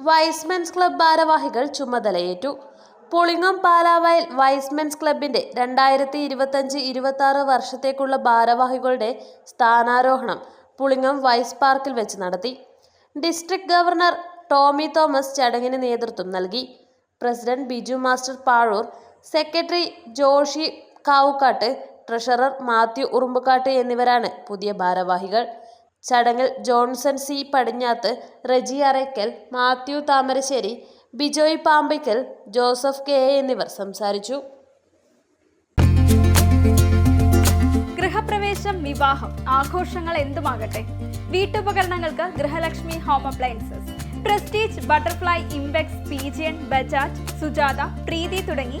Y's Men's club ഭാരവാഹികൾ ചുമതലയേറ്റു. Pulingom Palavayal Y's Men's ക്ലബിന്റെ രണ്ടായിരത്തി ഇരുപത്തഞ്ച് ഇരുപത്തി വർഷത്തേക്കുള്ള ഭാരവാഹികളുടെ സ്ഥാനാരോഹണം പുളിങ്ങം വൈസ് പാർക്കിൽ വെച്ച് നടത്തി. ഡിസ്ട്രിക്ട് ഗവർണർ ടോമി തോമസ് ചടങ്ങിന് നേതൃത്വം നൽകി. President Biju master Pazhur secretary Joshi Kavukkattu treasurer Mathew Urumbukattu എന്നിവരാണ് പുതിയ ഭാരവാഹികൾ. ചടങ്ങിൽ Johnson C Padinjathu Reji Arakkal Mathew Thamarassery Bijoy Pambikkal Joseph K എന്നിവർ സംസാരിച്ചു. ഗൃഹപ്രവേശം വിവാഹം ആഘോഷങ്ങൾ എന്തുമാകട്ടെ? വീട്ടുപകരണങ്ങൾക്ക് Grihalakshmi home appliances Prestige Butterfly Impex Pigeon Bajaj Sujata Preethi തുടങ്ങി